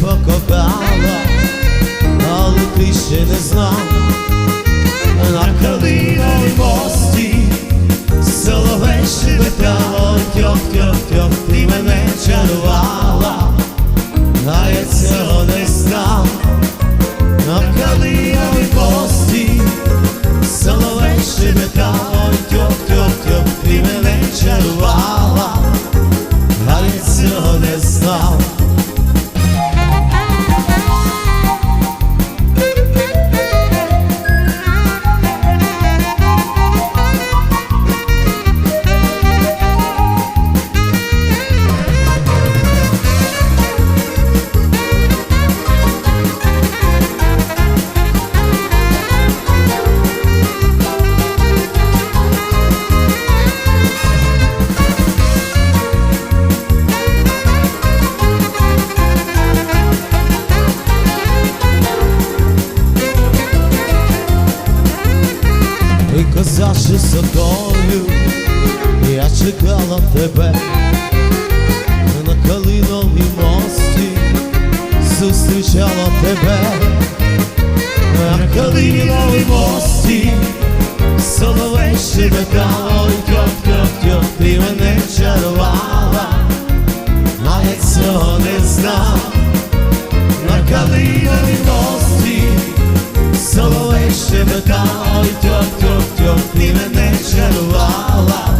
покохала, але ти ще не знав, на калиновій мості соловей щебетало, тьох, тьох, тьох, ти мене чарувала, а я цього не знав, на калиновій мості соловей щебетало, тьох, тьох, тьох, ти мене чарувала, соколю, я чекала тебе. На калиновій мості, зустрічала тебе. На калиновій мості, соловей щебетало, тьох, тьох, тьох, ти мене чарувала. La la.